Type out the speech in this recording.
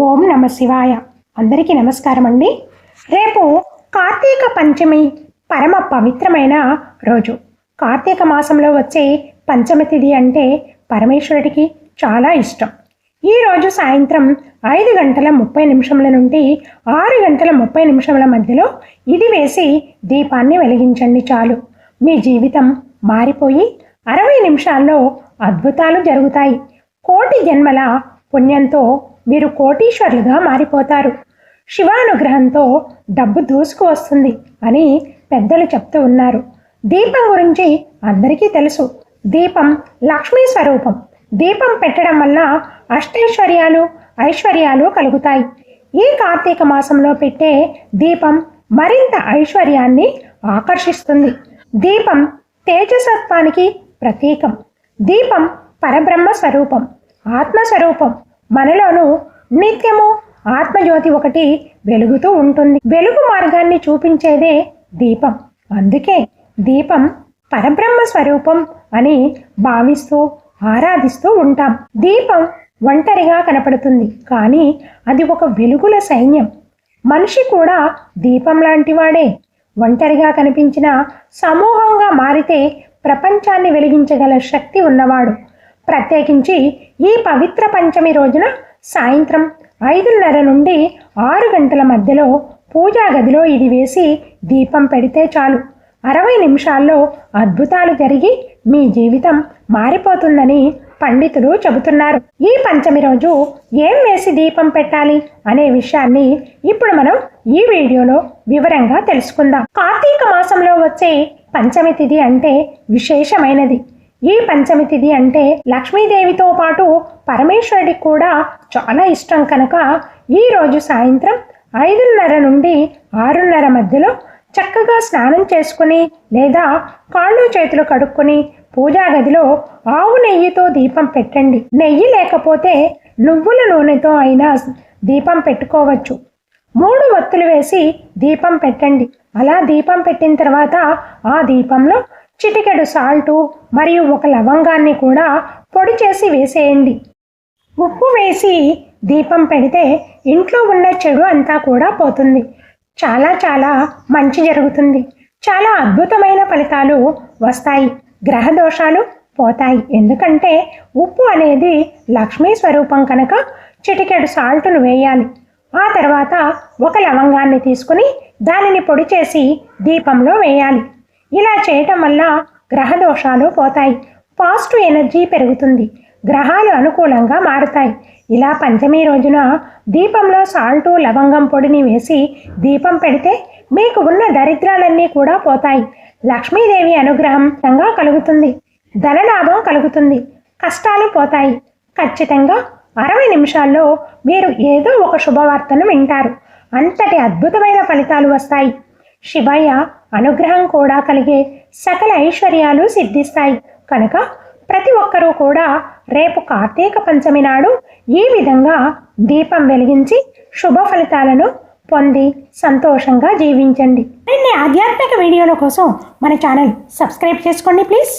ఓం నమ శివాయ. అందరికీ నమస్కారం అండి రేపు కార్తీక పంచమి పరమ పవిత్రమైన రోజు. కార్తీక మాసంలో వచ్చే పంచమి తిథి అంటే పరమేశ్వరుడికి చాలా ఇష్టం. ఈ రోజు సాయంత్రం ఐదు గంటల ముప్పై నిమిషముల నుండి ఆరు గంటల ముప్పై నిమిషముల మధ్యలో ఇది వేసి దీపాన్ని వెలిగించండి చాలు. మీ జీవితం మారిపోయి అరవై నిమిషాల్లో అద్భుతాలు జరుగుతాయి. కోటి జన్మల పుణ్యంతో మీరు కోటీశ్వర్లుగా మారిపోతారు. శివానుగ్రహంతో డబ్బు దూసుకు వస్తుంది అని పెద్దలు చెప్తూ ఉన్నారు. దీపం గురించి అందరికీ తెలుసు. దీపం లక్ష్మీ స్వరూపం. దీపం పెట్టడం వల్ల అష్టైశ్వర్యాలు ఐశ్వర్యాలు కలుగుతాయి. ఈ కార్తీక మాసంలో పెట్టే దీపం మరింత ఐశ్వర్యాన్ని ఆకర్షిస్తుంది. దీపం తేజసత్వానికి ప్రతీకం. దీపం పరబ్రహ్మ స్వరూపం ఆత్మస్వరూపం మనలోనూ నిత్యము ఆత్మజ్యోతి ఒకటి వెలుగుతూ ఉంటుంది. వెలుగు మార్గాన్ని చూపించేదే దీపం. అందుకే దీపం పరబ్రహ్మ స్వరూపం అని భావిస్తూ ఆరాధిస్తూ ఉంటాం. దీపం ఒంటరిగా కనపడుతుంది. కానీ అది ఒక వెలుగుల సైన్యం. మనిషి కూడా దీపం లాంటివాడే ఒంటరిగా కనిపించిన సమూహంగా మారితే ప్రపంచాన్ని వెలిగించగల శక్తి ఉన్నవాడు. ప్రత్యేకించి ఈ పవిత్ర పంచమి రోజున సాయంత్రం ఐదున్నర నుండి ఆరు గంటల మధ్యలో పూజా గదిలో ఇది వేసి దీపం పెడితే చాలు. అరవై నిమిషాల్లో అద్భుతాలు జరిగి మీ జీవితం మారిపోతుందని పండితులు చెబుతున్నారు. ఈ పంచమి రోజు ఏం వేసి దీపం పెట్టాలి అనే విషయాన్ని ఇప్పుడు మనం ఈ వీడియోలో వివరంగా తెలుసుకుందాం. కార్తీక మాసంలో వచ్చే పంచమి తిథి అంటే విశేషమైనది. ఈ పంచమి తిథి అంటే లక్ష్మీదేవితో పాటు పరమేశ్వరుడికి కూడా చాలా ఇష్టం కనుక ఈరోజు సాయంత్రం ఐదున్నర నుండి ఆరున్నర మధ్యలో చక్కగా స్నానం చేసుకుని లేదా కాళ్ళు చేతులు కడుక్కొని పూజా గదిలో ఆవు నెయ్యితో దీపం పెట్టండి. నెయ్యి లేకపోతే నువ్వుల నూనెతో అయినా దీపం పెట్టుకోవచ్చు. మూడు వత్తులు వేసి దీపం పెట్టండి. అలా దీపం పెట్టిన తర్వాత ఆ దీపంలో చిటికెడు సాల్టు మరియు ఒక లవంగాన్ని కూడా పొడి చేసి వేసేయండి. ఉప్పు వేసి దీపం పెడితే ఇంట్లో ఉన్న చెడు అంతా కూడా పోతుంది. చాలా చాలా మంచి జరుగుతుంది. చాలా అద్భుతమైన ఫలితాలు వస్తాయి. గ్రహ దోషాలు పోతాయి. ఎందుకంటే ఉప్పు అనేది లక్ష్మీ స్వరూపం కనుక చిటికెడు సాల్టును వేయాలి. ఆ తర్వాత ఒక లవంగాన్ని తీసుకుని దానిని పొడి చేసి దీపంలో వేయాలి. ఇలా చేయటం వల్ల గ్రహ దోషాలు పోతాయి. పాజిటివ్ ఎనర్జీ పెరుగుతుంది. గ్రహాలు అనుకూలంగా మారుతాయి. ఇలా పంచమి రోజున దీపంలో సాల్టు లవంగం పొడిని వేసి దీపం పెడితే మీకు ఉన్న దరిద్రాలన్నీ కూడా పోతాయి. లక్ష్మీదేవి అనుగ్రహంగా కలుగుతుంది. ధనలాభం కలుగుతుంది. కష్టాలు పోతాయి. ఖచ్చితంగా అరవై నిమిషాల్లో మీరు ఏదో ఒక శుభవార్తను వింటారు. అంతటి అద్భుతమైన ఫలితాలు వస్తాయి. శివయ్య అనుగ్రహం కూడా కలిగే సకల ఐశ్వర్యాలు సిద్ధిస్తాయి. కనుక ప్రతి ఒక్కరూ కూడా రేపు కార్తీక పంచమి నాడు ఈ విధంగా దీపం వెలిగించి శుభ ఫలితాలను పొంది సంతోషంగా జీవించండి. మరిన్ని ఆధ్యాత్మిక వీడియోల కోసం మన ఛానల్ సబ్స్క్రైబ్ చేసుకోండి ప్లీజ్.